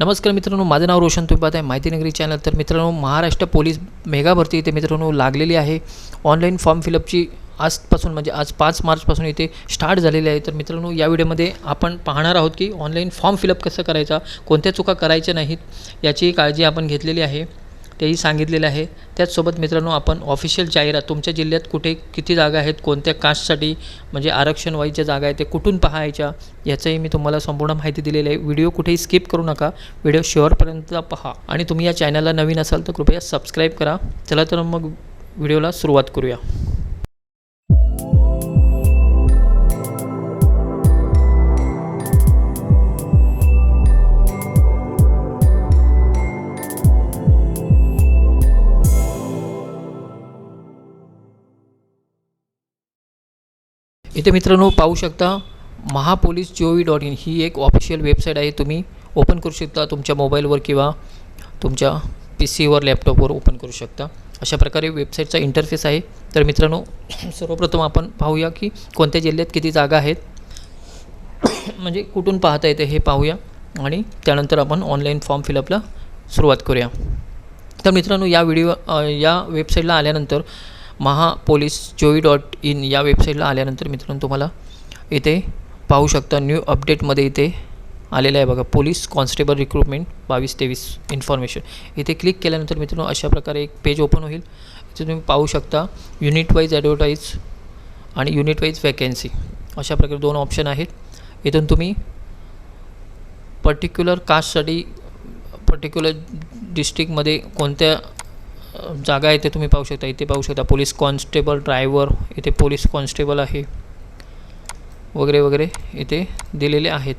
नमस्कार मित्रांनो माझं नाव रोशन तुम्ही आहे. माहिती नगरी चॅनल. तर मित्रांनो महाराष्ट्र पोलीस मेगा भरती इथे मित्रांनो लागलेली आहे. ऑनलाईन फॉर्म फिलअपची आजपासून म्हणजे आज पाच मार्चपासून इथे स्टार्ट झालेली आहे. तर मित्रांनो या व्हिडिओमध्ये आपण पाहणार आहोत की ऑनलाईन फॉर्म फिलअप कसं करायचा कोणत्या चुका करायच्या नाहीत याची काळजी आपण घेतलेली आहे. तेही सांगितलेलं आहे. त्याचसोबत मित्रांनो आपण ऑफिशियल जाहिरात तुमच्या जिल्ह्यात कुठे किती जागा आहेत कोणत्या कास्टसाठी म्हणजे आरक्षणवाईच्या जागा आहेत ते कुठून पाहायच्या याचंही मी तुम्हाला संपूर्ण माहिती दिलेली आहे. व्हिडिओ कुठेही स्किप करू नका व्हिडिओ शेवटपर्यंत पहा. आणि तुम्ही या चॅनलला नवीन असाल तर कृपया सबस्क्राईब करा. चला तर मग व्हिडिओला सुरुवात करूया. इथे मित्रांनो पाहू शकता Mahapolice G O V dot in ही एक ऑफिशियल वेबसाईट आहे. तुम्ही ओपन करू शकता तुमच्या मोबाईलवर किंवा तुमच्या पी सीवर लॅपटॉपवर ओपन करू शकता. अशा प्रकारे वेबसाईटचा इंटरफेस आहे. तर मित्रांनो सर्वप्रथम आपण पाहूया की कोणत्या जिल्ह्यात किती जागा आहेत. म्हणजे कुठून पाहता येते हे पाहूया. आणि त्यानंतर आपण ऑनलाईन फॉर्म फिलअपला सुरुवात करूया. तर मित्रांनो या व्हिडिओ या वेबसाईटला आल्यानंतर महापोलीस जोई डॉट इन या वेबसाईटला आल्यानंतर मित्रांनो तुम्हाला इथे पाहू शकता न्यू अपडेटमध्ये इथे आलेलं आहे बघा पोलीस कॉन्स्टेबल रिक्रुटमेंट बावीस तेवीस इन्फॉर्मेशन. इथे क्लिक केल्यानंतर मित्रांनो अशा प्रकारे एक पेज ओपन होईल. इथे तुम्ही पाहू शकता युनिट वाईज ॲडव्हर्टाईज आणि युनिट वाईज वॅकन्सी अशा प्रकारे दोन ऑप्शन आहेत. इथून तुम्ही पर्टिक्युलर कास्टसाठी पर्टिक्युलर डिस्ट्रिक्टमध्ये कोणत्या जागा आहे ते तुम्ही पाहू शकता. इथे पाहू शकता पोलीस कॉन्स्टेबल ड्रायव्हर इथे पोलीस कॉन्स्टेबल आहे. वगैरे वगैरे इथे दिलेले आहेत.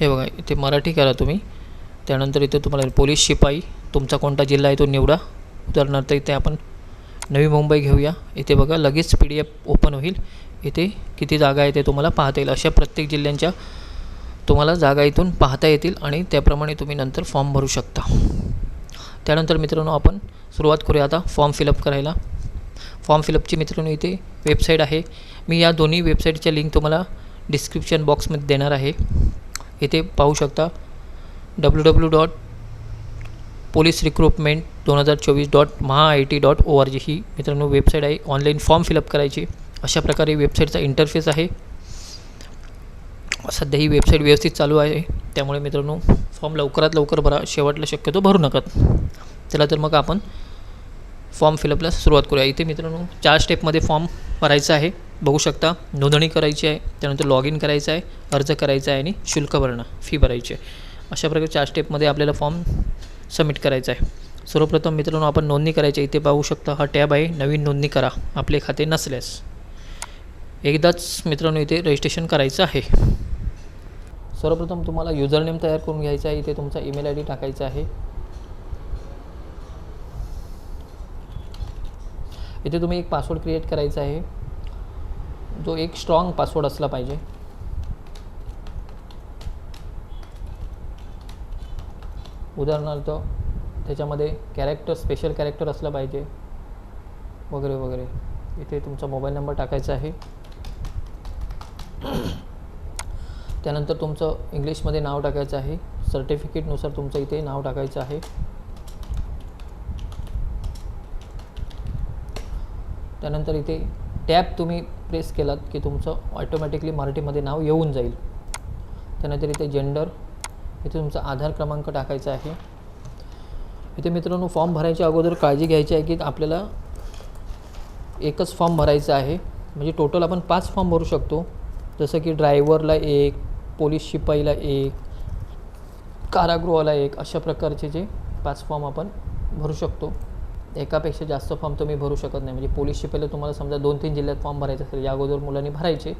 हे बघा इथे मराठी करा तुम्ही. त्यानंतर इथे तुम्हाला पोलीस शिपाई तुमचा कोणता जिल्हा आहे तो निवडा. उदाहरणार्थ इथे आपण नवी मुंबई घेऊया. इथे बघा लगेच पी डी एफ ओपन होईल. इथे किती जागा आहे ते तुम्हाला पाहता येईल. अशा प्रत्येक जिल्ह्यांच्या तुम्हाला जागा इथून पाहता येतील आणि त्याप्रमाणे तुम्ही नंतर फॉर्म भरू शकता. त्यानंतर मित्रांनो आपण सुरुवात करूया आता फॉर्म फिलअप करायला. फॉर्म फिलअपची मित्रांनो इथे वेबसाईट आहे. मी या दोन्ही वेबसाईटच्या लिंक तुम्हाला डिस्क्रिप्शन बॉक्समध्ये देणार आहे. इथे पाहू शकता W W dot police recruitment दोन हजार चोवीस dot Maha I T dot O R G ही मित्रांनो वेबसाईट आहे. ऑनलाईन फॉर्म फिलअप करायची अशा प्रकारे वेबसाईटचा इंटरफेस आहे. सध्या ही वेबसाईट व्यवस्थित चालू आहे. त्यामुळे मित्रांनो फॉर्म लवकरात लवकर भरा. शेवटला शक्यतो भरू नका. त्याला तर मग आपण फॉर्म फिलअपला सुरुवात करूया. इथे मित्रांनो चार स्टेपमध्ये फॉर्म भरायचा आहे. बघू शकता नोंदणी करायची आहे त्यानंतर लॉग इन करायचं आहे अर्ज करायचा आहे आणि शुल्क भरणं फी भरायची आहे. अशा प्रकारे चार स्टेपमध्ये आपल्याला फॉर्म सबमिट करायचा आहे. सर्वप्रथम मित्रांनो आपण नोंदणी करायची आहे. इथे पाहू शकता हा टॅब आहे. नवीन नोंदणी करा. आपले खाते नसल्यास. एकदाच मित्रांनो इथे रजिस्ट्रेशन करायचं आहे. सर्वप्रथम तुम्हाला युजर नेम तयार करून घ्यायचा आहे. इथे तुमचा ईमेल आय डी टाकायचा आहे. इथे तुम्ही एक पासवर्ड क्रिएट करायचा आहे. जो एक स्ट्रॉंग पासवर्ड असला पाहिजे. उदाहरणार्थ त्याच्यामध्ये कॅरेक्टर स्पेशल कॅरेक्टर असलं पाहिजे. वगैरे वगैरे. इथे तुमचा मोबाईल नंबर टाकायचा आहे. त्यानंतर तुमचं इंग्लिशमध्ये नाव टाकायचं आहे. सर्टिफिकेटनुसार तुमचं इथे नाव टाकायचं आहे. त्यानंतर इथे टॅब तुम्ही प्रेस केलात की तुमचं ऑटोमॅटिकली मराठीमध्ये नाव येऊन जाईल. त्यानंतर इथे जेंडर इथे तुमचा आधार क्रमांक टाकायचा आहे. इथे मित्रांनो फॉर्म भरायच्या अगोदर काळजी घ्यायची आहे की आपल्याला एकच फॉर्म भरायचा आहे. म्हणजे टोटल आपण पाच फॉर्म भरू शकतो. जसं की ड्रायव्हरला एक पोलीस शिपाईला एक कारागृहाला एक अशा प्रकारचे जे पाच फॉर्म आपण भरू शकतो. एकापेक्षा जास्त फॉर्म तुम्ही भरू शकत नाही. म्हणजे पोलीस शिपाईला तुम्हाला समजा दोन तीन जिल्ह्यात फॉर्म भरायचे असेल या अगोदर मुलांनी भरायचे.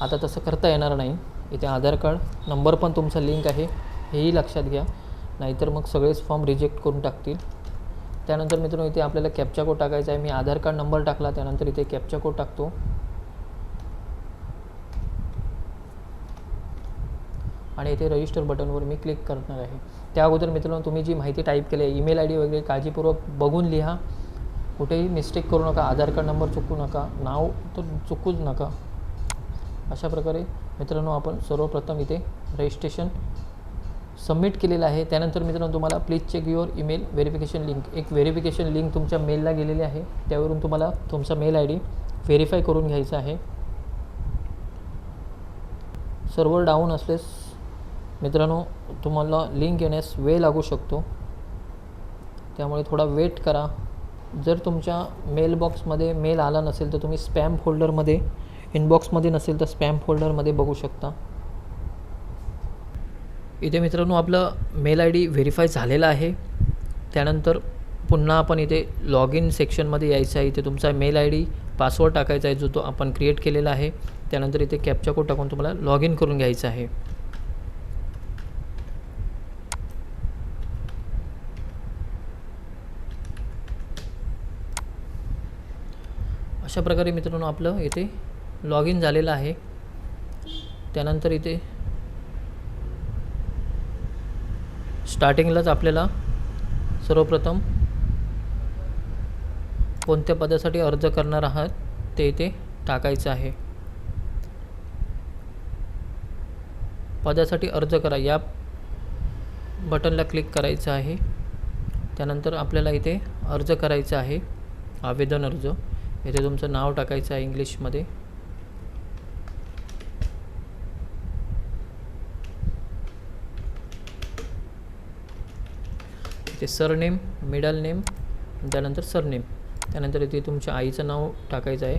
आता तसं करता येणार नाही. इथे आधार कार्ड नंबर पण तुमचा लिंक आहे हेही लक्षात घ्या. नाहीतर मग सगळेच फॉर्म रिजेक्ट करून टाकतील. त्यानंतर मित्रांनो इथे आपल्याला कॅप्चा कोड टाकायचा आहे. मी आधार कार्ड नंबर टाकला त्यानंतर इथे कॅप्चा कोड टाकतो. आणि इथे रजिस्टर बटनवर मी क्लिक करणार आहे. त्या अगोदर मित्रांनो तुम्ही जी माहिती टाईप केली आहे ईमेल आय डी वगैरे काळजीपूर्वक बघून लिहा. कुठेही मिस्टेक करू नका आधार कार्ड नंबर चुकू नका नाव तर चुकूच नका. अशा प्रकारे मित्रांनो आपण सर्वप्रथम इथे रजिस्ट्रेशन सबमिट केलेलं आहे. त्यानंतर मित्रांनो तुम्हाला please check your email verification link एक व्हेरिफिकेशन लिंक तुमच्या मेलला गेलेली आहे. त्यावरून तुम्हाला तुमचा मेल आय डी व्हेरीफाय करून घ्यायचा आहे. सर्व्हर डाऊन असल्यास मित्रांनो तुम्हाला लिंक येण्यास वेळ लागू शकतो. त्यामुळे थोडा वेट करा. जर तुमच्या मेलबॉक्समध्ये मेल आला नसेल तर तुम्ही स्पॅम फोल्डरमध्ये इनबॉक्समध्ये नसेल तर स्पॅम फोल्डरमध्ये बघू शकता. इथे मित्रांनो आपलं मेल आय डी व्हेरीफाय झालेला आहे. त्यानंतर पुन्हा आपण इथे लॉग इन सेक्शनमध्ये यायचं आहे. इथे तुमचा मेल आय डी पासवर्ड टाकायचा आहे जो तो आपण क्रिएट केलेला आहे. त्यानंतर इथे कॅप्चा कोड टाकून तुम्हाला लॉग इन करून घ्यायचं आहे. अशा प्रकारे मित्रांनो आपलं इथे लॉग इन झालेलं आहे. त्यानंतर इथे स्टार्टिंगलाच आपल्याला सर्वप्रथम कोणत्या पदासाठी अर्ज करणार आहात ते इथे टाकायचं आहे. पदासाठी अर्ज करा या बटनला क्लिक करायचं आहे. त्यानंतर आपल्याला इथे अर्ज करायचा आहे आवेदन अर्ज. इथे तुमचं नाव टाकायचं आहे इंग्लिशमध्ये. इथे सरनेम मिडल नेम त्यानंतर सरनेम. त्यानंतर इथे तुमच्या आईचं नाव टाकायचं आहे.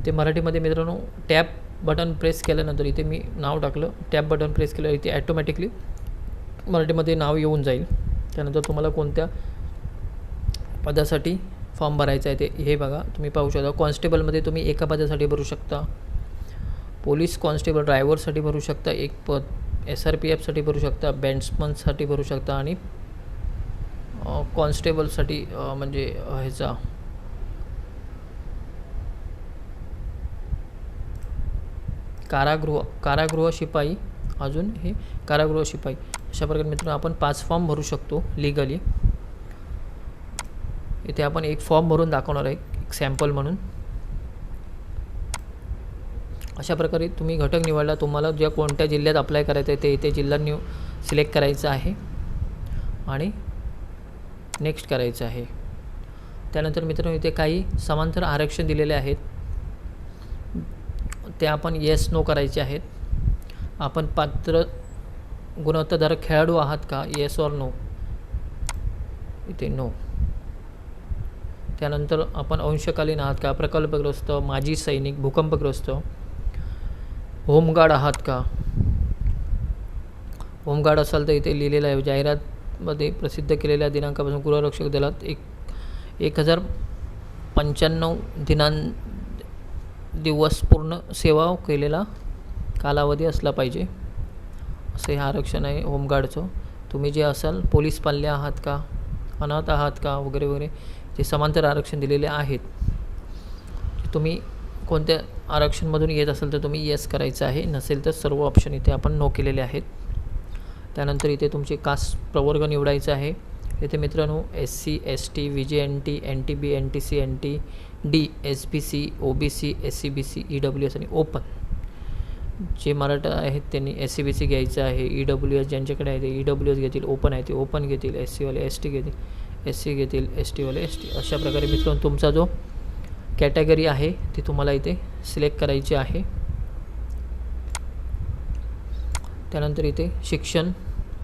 इथे मराठीमध्ये मित्रांनो टॅप बटन प्रेस केल्यानंतर इथे मी नाव टाकलं. टॅप बटन प्रेस केलं इथे ॲटोमॅटिकली मराठीमध्ये नाव येऊन जाईल. त्यानंतर तुम्हाला कोणत्या पदासाठी फॉर्म भरायचा आहे ते हे बघा. तुम्ही पाहू शकता. कॉन्स्टेबलमध्ये तुम्ही एका पदासाठी भरू शकता. पोलीस कॉन्स्टेबल ड्रायव्हरसाठी भरू शकता. एक पद एस आर पी एफसाठी भरू शकता. बँड्समनसाठी भरू शकता. आणि कॉन्स्टेबलसाठी म्हणजे ह्याचा. कारागृह कारागृह शिपाई. अजून हे कारागृह शिपाई. अशा प्रकारे मित्रांनो आपण पाच फॉर्म भरू शकतो लिगली इथे आपण एक फॉर्म भरून दाखवणार आहे एक सॅम्पल म्हणून. अशा प्रकारे तुम्ही घटक निवडला तुम्हाला ज्या कोणत्या जिल्ह्यात अप्लाय करायचं आहे ते इथे जिल्हा निव सिलेक्ट करायचं आहे. आणि नेक्स्ट करायचं आहे. त्यानंतर मित्रांनो इथे काही समांतर आरक्षण दिलेले आहेत. ते आपण येस नो करायचे आहेत. आपण पात्र गुणवत्ताधारक खेळाडू आहात का येस ऑर नो इथे नो त्यानंतर आपण अंशकालीन आहात का? प्रकल्पग्रस्त माजी सैनिक भूकंपग्रस्त. होमगार्ड आहात का? होमगार्ड असाल तर इथे लिहिलेलं आहे. जाहिरातमध्ये प्रसिद्ध केलेल्या दिनांकापासून गृहरक्षक दलात एक एक हजार पंच्याण्णव दिनां दिवस पूर्ण सेवा केलेला कालावधी असला पाहिजे. असं हे आरक्षण आहे होमगार्डचं तुम्ही जे असाल पोलीस पाल्य आहात का अनाथ आहात का वगैरे वगैरे जे समांतर आरक्षण दिलेले आहेत तुम्ही कोणत्या आरक्षणमधून येत असेल तर तुम्ही येस करायचं आहे. नसेल तर सर्व ऑप्शन इथे आपण नो केलेले आहेत. त्यानंतर इथे तुमचे कास्ट प्रवर्ग निवडायचा आहे. इथे मित्रांनो S C S T V J N T N T B N T C N T D S B C O B C S C B C E W S आणि open जे मराठा आहेत त्यांनी S C B C घ्यायचं आहे E W S ज्यांच्याकडे आहे ते E W S घेतील ओपन आहे ते ओपन घेतील एस सीवाले एस टी घेतील एस सी घेतील एस टीवाले एस टी अशा प्रकारे मित्रांनो तुमचा जो कॅटेगरी आहे ती तुम्हाला इथे सिलेक्ट करायची आहे. त्यानंतर इथे शिक्षण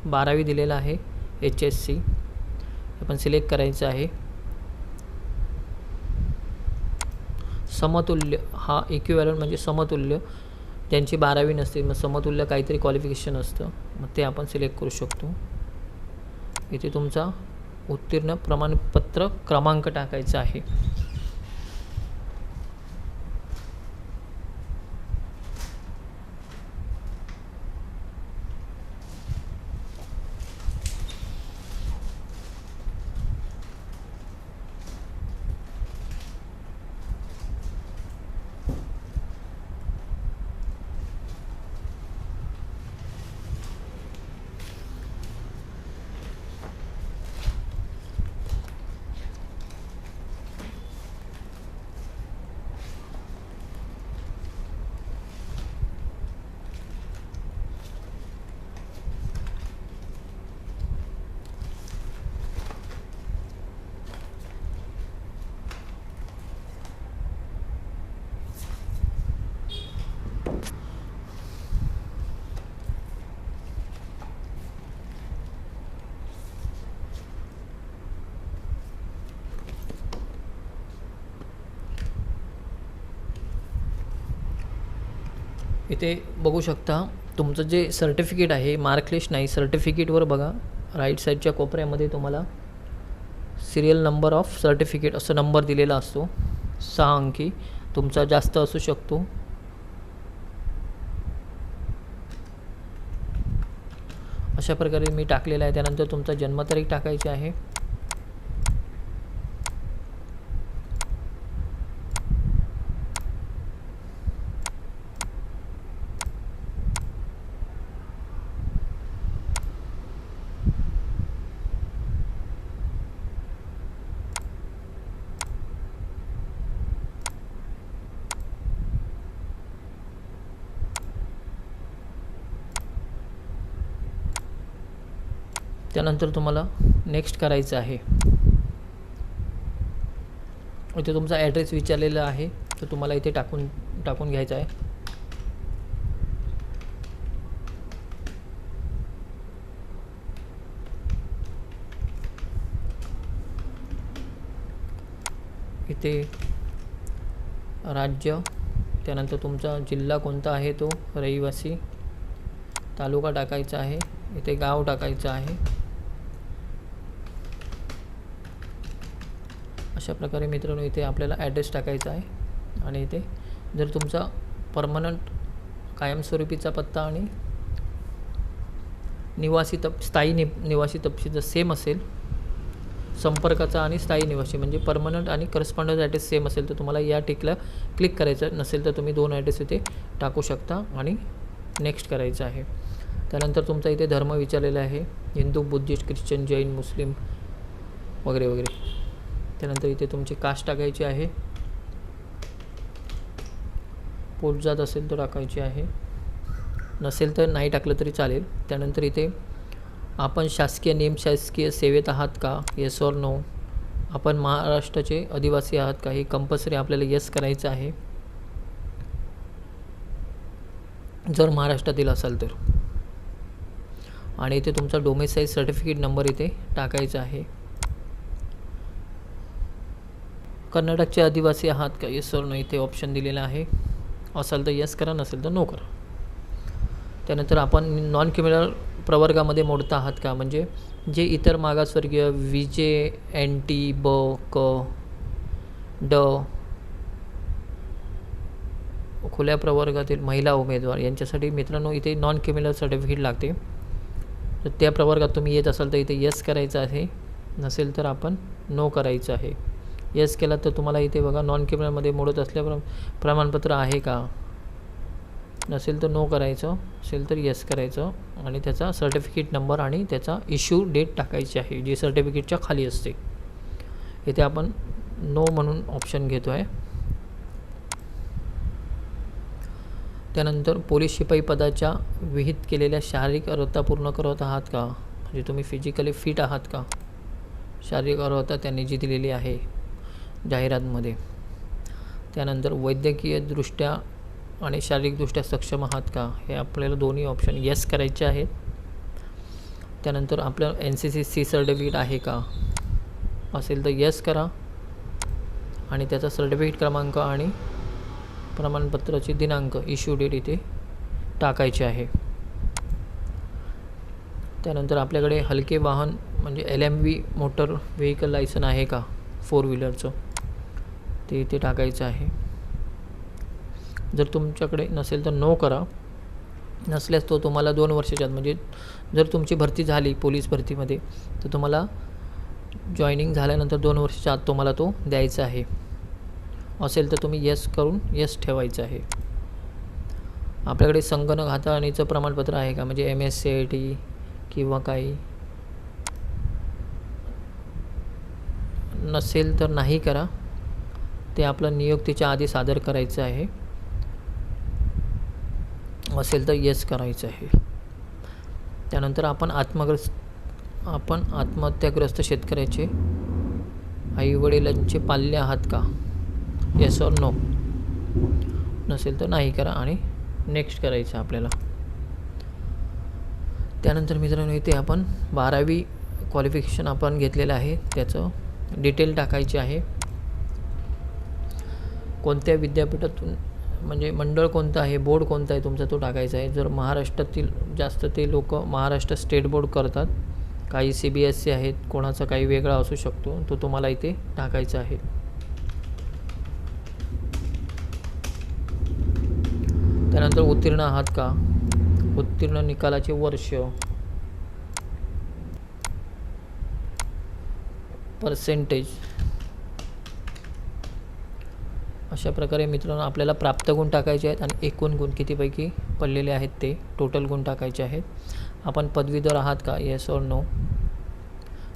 बारावी दिलेलं आहे एच एस सी आपण सिलेक्ट करायचं आहे. समतुल्य हा इक्विवॅलंट म्हणजे समतुल्य ज्यांची बारावी नसते मग समतुल्य काहीतरी क्वालिफिकेशन असतं मग ते आपण सिलेक्ट करू शकतो. इथे तुमचा उत्तीर्ण प्रमाणपत्र क्रमांक टाकायचा आहे. इथे बघू शकता तुमचं जे सर्टिफिकेट आहे मार्कलिस्ट नाही सर्टिफिकेटवर बघा. राईट साईडच्या कोपऱ्यामध्ये तुम्हाला सिरियल नंबर ऑफ सर्टिफिकेट असं नंबर दिलेला असतो. सहा अंकी. तुमचा जास्त असू शकतो. अशा प्रकारे मी टाकलेला आहे. त्यानंतर तुमचा जन्मतारीख टाकायची आहे. त्यानंतर तुम्हाला नेक्स्ट करायचं आहे. इथे तुमचा ॲड्रेस विचारलेला आहे तर तुम्हाला इथे टाकून टाकून घ्यायचा आहे. इथे राज्य त्यानंतर तुमचा जिल्हा कोणता आहे तो? रहिवासी. तालुका टाकायचा आहे. इथे गाव टाकायचं आहे. अशा प्रकारे मित्रांनो इथे आपल्याला ॲड्रेस टाकायचा आहे. आणि इथे जर तुमचा परमनंट कायमस्वरूपीचा पत्ता आणि निवासी तप स्थायी नि निवासी तपशील जर सेम असेल संपर्काचा आणि स्थायी निवासी म्हणजे परमनंट आणि करस्पॉन्डन्स ॲड्रेस सेम असेल तर तुम्हाला या टिकला क्लिक करायचं नसेल तर तुम्ही दोन ॲड्रेस इथे टाकू शकता आणि नेक्स्ट करायचं आहे. त्यानंतर तुमचा इथे धर्म विचारलेला आहे. Hindu Buddhist Christian Jain Muslim वगैरे वगैरे. त्यानंतर इथे तुमची कास्ट टाकायची आहे. पोट जात असेल तर टाकायची आहे. नसेल तर नाही टाकलं तरी चालेल. त्यानंतर इथे आपण शासकीय नियम शासकीय सेवेत आहात का? येस ऑर नो आपण महाराष्ट्राचे आदिवासी आहात का? हे कंपल्सरी आपल्याला येस करायचं आहे. जर महाराष्ट्रातील असाल तर. आणि इथे तुमचा डोमेसाईज सर्टिफिकेट नंबर इथे टाकायचा आहे. कर्नाटकचे आदिवासी आहात का? येस सर नो इथे ऑप्शन दिलेलं आहे. असाल तर येस करा नसेल तर नो करा. त्यानंतर आपण नॉन क्रिमिनल प्रवर्गामध्ये मोडता आहात का? म्हणजे जे इतर मागासवर्गीय विजे एन टी ब क ड खुल्या प्रवर्गातील महिला उमेदवार यांच्यासाठी मित्रांनो इथे नॉन क्रिमिनल सर्टिफिकेट लागते. तर त्या प्रवर्गात तुम्ही येत असाल तर इथे येस करायचं आहे. नसेल तर आपण नो करायचं आहे. येस केला तर तुम्हाला इथे बघा नॉन क्रिमिनलमध्ये मोडत असल्या प्रमाणपत्र आहे का? नसेल तर नो करायचं. असेल तर येस करायचं. आणि त्याचा सर्टिफिकेट नंबर आणि त्याचा इश्यू डेट टाकायची आहे जी सर्टिफिकेटच्या खाली असते. इथे आपण नो म्हणून ऑप्शन घेतो आहे त्यानंतर पोलीस शिपाई पदाच्या विहित केलेल्या शारीरिक अर्हता पूर्ण करत आहात का? म्हणजे तुम्ही फिजिकली फिट आहात का? शारीरिक अर्हता त्यांनी जी दिलेली आहे. जाहिरातमध्ये. त्यानंतर वैद्यकीयदृष्ट्या आणि शारीरिकदृष्ट्या सक्षम आहात का? हे आपल्याला दोन्ही ऑप्शन येस करायचे आहेत. त्यानंतर आपलं N C C C certificate आहे का? असेल तर येस करा. आणि त्याचा सर्टिफिकेट क्रमांक आणि प्रमाणपत्राची दिनांक इश्यू डेट इथे टाकायचे आहे. त्यानंतर आपल्याकडे हलके वाहन म्हणजे L M V motor vehicle license आहे का? फोर व्हीलरचं ते इथे टाकायचं आहे. जर तुमच्याकडे नसेल तर नो करा. नसल्यास तो तुम्हाला दोन वर्षाच्या आत म्हणजे जर तुमची भरती झाली पोलीस भरतीमध्ये तर तुम्हाला जॉईनिंग झाल्यानंतर दोन वर्षाच्या आत तुम्हाला तो द्यायचा आहे. असेल तर तुम्ही येस करून येस ठेवायचं आहे. आपल्याकडे संगणक हाताळणीचं प्रमाणपत्र आहे का? म्हणजे M S C I T किंवा काही? नसेल तर नाही करा. ते आपलं नियुक्तीच्या आधी सादर करायचं आहे. असेल तर येस करायचं आहे. त्यानंतर आपण आत्मग्रस्त आपण आत्महत्याग्रस्त शेतकऱ्याचे आईवडिलांचे पाल्य आहात का? येस ऑर नो नसेल तर नाही करा आणि नेक्स्ट करायचं आपल्याला. त्यानंतर मित्रांनो इथे आपण बारावी क्वालिफिकेशन आपण घेतलेलं आहे. त्याचं डिटेल टाकायचे आहे. कोणत्या विद्यापीठातून म्हणजे मंडळ कोणतं आहे बोर्ड कोणता आहे तुमचा तो टाकायचा आहे. जर महाराष्ट्रातील जास्त ते लोक महाराष्ट्र स्टेट बोर्ड करतात काही सी बी एस सी आहेत कोणाचा काही वेगळा असू शकतो तो तुम्हाला इथे टाकायचा आहे. त्यानंतर उत्तीर्ण आहात का? उत्तीर्ण निकालाचे वर्ष. पर्सेंटेज अशा प्रकारे मित्रांनो आपल्याला प्राप्त गुण टाकायचे आहेत आणि एकूण गुण कितीपैकी पडलेले आहेत ते टोटल गुण टाकायचे आहेत. आपण पदवीधर आहात का? येस और नो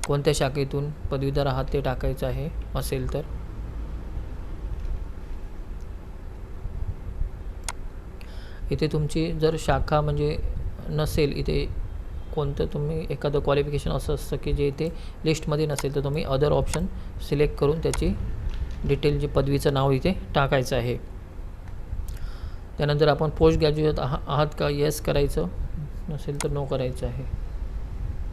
कोणत्या शाखेतून पदवीधर आहात ते टाकायचं आहे? असेल तर. इथे तुमची जर शाखा म्हणजे नसेल इथे कोणतं तुम्ही एखादं क्वालिफिकेशन असं असतं की जे इथे लिस्टमध्ये नसेल तर तुम्ही अदर ऑप्शन सिलेक्ट करून त्याची डिटेल जे पदवीचं नाव इथे टाकायचं आहे. त्यानंतर आपण पोस्ट ग्रॅज्युएट आहा आहात का? येस करायचं. नसेल तर नो करायचं आहे.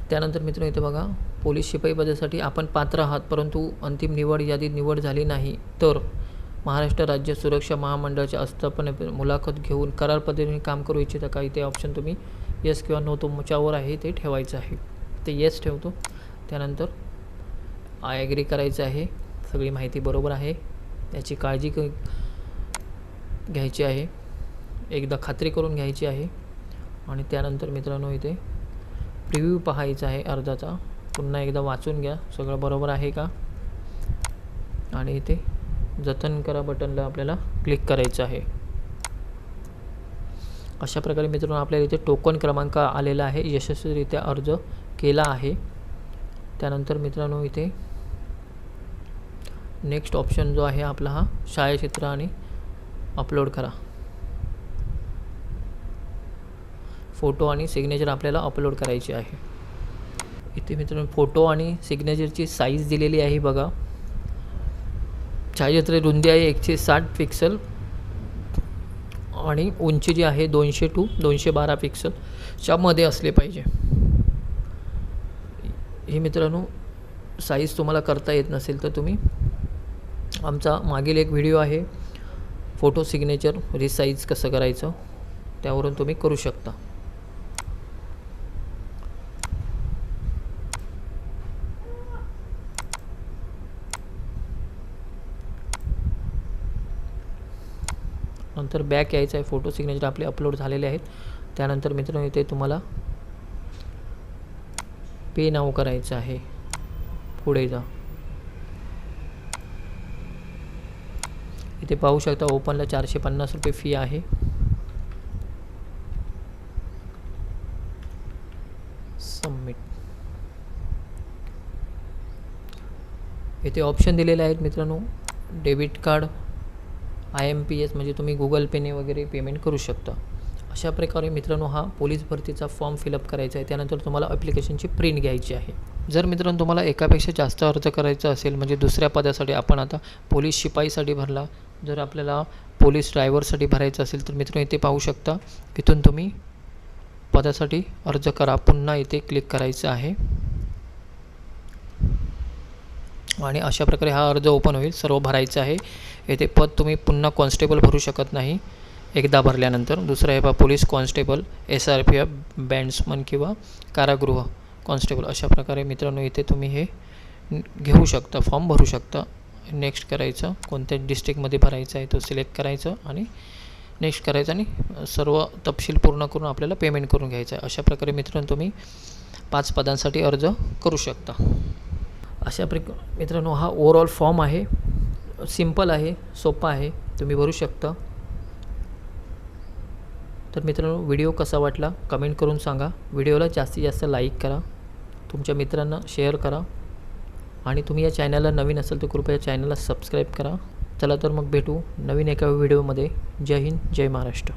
त्यानंतर मित्र इथे बघा. पोलीस शिपाई पदासाठी आपण पात्र आहात परंतु अंतिम निवड यादीत निवड झाली नाही. तर महाराष्ट्र राज्य सुरक्षा महामंडळाच्या आस्थापने मुलाखत घेऊन करार पद्धतीने काम करू इच्छिता का? इथे ऑप्शन तुम्ही येस किंवा नो तुमच्यावर आहे ते ठेवायचं आहे. ते येस ठेवतो. त्यानंतर आय ॲग्री करायचं आहे. सगळी माहिती बरोबर आहे. याची काळजी क घ्यायची आहे. एकदा खात्री करून घ्यायची आहे. आणि त्यानंतर मित्रांनो इथे प्रिव्ह्यू पाहायचा आहे अर्जाचा. पुन्हा एकदा वाचून घ्या. सगळं बरोबर आहे का? आणि इथे जतन करा बटनला आपल्याला क्लिक करायचं आहे. अशा प्रकारे मित्रांनो आपल्याला इथे टोकन क्रमांक आलेला आहे. यशस्वीरित्या अर्ज केला आहे. त्यानंतर मित्रांनो इथे नेक्स्ट ऑप्शन जो आहे आपला हा छायाचित्र आणि अपलोड करा. फोटो आणि सिग्नेचर आपल्याला अपलोड करायची आहे. इथे मित्रांनो फोटो आणि सिग्नेचरची साईज दिलेली आहे बघा. छायाचित्र रुंदी आहे एकशे साठ पिक्सल आणि उंची जी आहे दोनशे टू दोनशे बारा पिक्सलच्या मध्ये असले पाहिजे. हे मित्रांनो साईज तुम्हाला करता येत नसेल तर तुम्ही आमचा मागील एक व्हिडिओ आहे. फोटो सिग्नेचर रिसाईज कसं करायचं त्यावरून तुम्ही करू शकता. नंतर बॅक यायचं आहे. फोटो सिग्नेचर आपले अपलोड झालेले आहेत. त्यानंतर मित्रांनो इथे तुम्हाला पे नाव करायचं आहे. पुढे जा. इथे पाहू शकता ओपनला चारशे पन्नास रुपये फी आहे. सबमिट इथे ऑप्शन दिलेले आहेत मित्रांनो debit card I M P S म्हणजे तुम्ही गुगल पेने वगैरे पेमेंट करू शकता. अशा प्रकारे मित्रांनो हा पोलीस भरतीचा फॉर्म फिलअप करायचा आहे. त्यानंतर तुम्हाला ॲप्लिकेशनची प्रिंट घ्यायची आहे. जर मित्रांनो तुम्हाला एकापेक्षा जास्त अर्ज करायचा असेल म्हणजे दुसऱ्या पदासाठी आपण आता पोलीस शिपाईसाठी भरला जर आपल्याला पोलीस ड्रायव्हरसाठी भरायचं असेल तर मित्रांनो इथे पाहू शकता इथून तुम्ही पदासाठी अर्ज करा. पुन्हा इथे क्लिक करायचं आहे. आणि अशा प्रकारे हा अर्ज ओपन होईल. सर्व भरायचं आहे. येथे पद तुम्ही पुन्हा कॉन्स्टेबल भरू शकत नाही. एकदा भरल्यानंतर. दुसरं आहे पा police constable S R P F bandsman किंवा कारागृह कॉन्स्टेबल अशा प्रकारे मित्रांनो इथे तुम्ही हे घेऊ शकता फॉर्म भरू शकता. नेक्स्ट करायचं. कोणत्या डिस्ट्रिक्टमध्ये भरायचं आहे तो सिलेक्ट करायचं आणि नेक्स्ट करायचं आणि सर्व तपशील पूर्ण करून आपल्याला पेमेंट करून घ्यायचं आहे. अशा प्रकारे मित्रांनो तुम्ही पाच पदांसाठी अर्ज करू शकता. अशा प्रक मित्रांनो हा ओवरऑल फॉर्म आहे. सिंपल आहे सोपा आहे. तुम्ही भरू शकता. तर मित्रांनो व्हिडिओ कसा वाटला? कमेंट करून सांगा. व्हिडिओला जास्तीत जास्त लाईक करा. तुमच्या मित्रांना शेअर करा. आणि तुम्ही या चॅनलला नवीन असाल तर कृपया चॅनलला सबस्क्राईब करा. चला तर मग भेटू नवीन एका व्हिडिओमध्ये जय हिंद जय महाराष्ट्र.